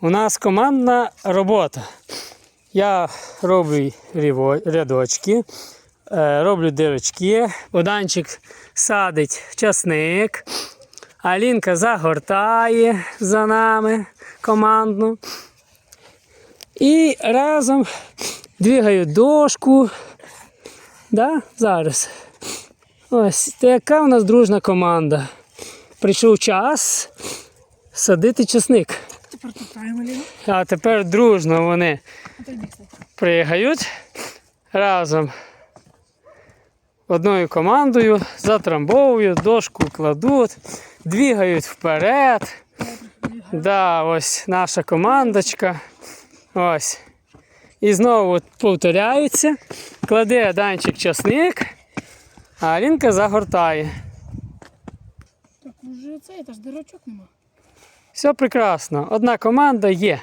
У нас командна робота. Я роблю рядочки, е, роблю дирочки, Боданчик садить часник, Алінка загортає за нами командну. І разом двигають дошку. Да? Зараз. Ось така у нас дружна команда. Прийшов час садити часник. Тепер топтаємо ліво. А тепер дружно вони пригають разом одною командою, затрамбовують, дошку кладуть, двігають вперед. Да, ось наша командочка. Ось. І знову повторяється. Кладе данчик часник, а Алінка загортає. Так уже це, та ж дирочок нема. Все прекрасно. Одна команда є.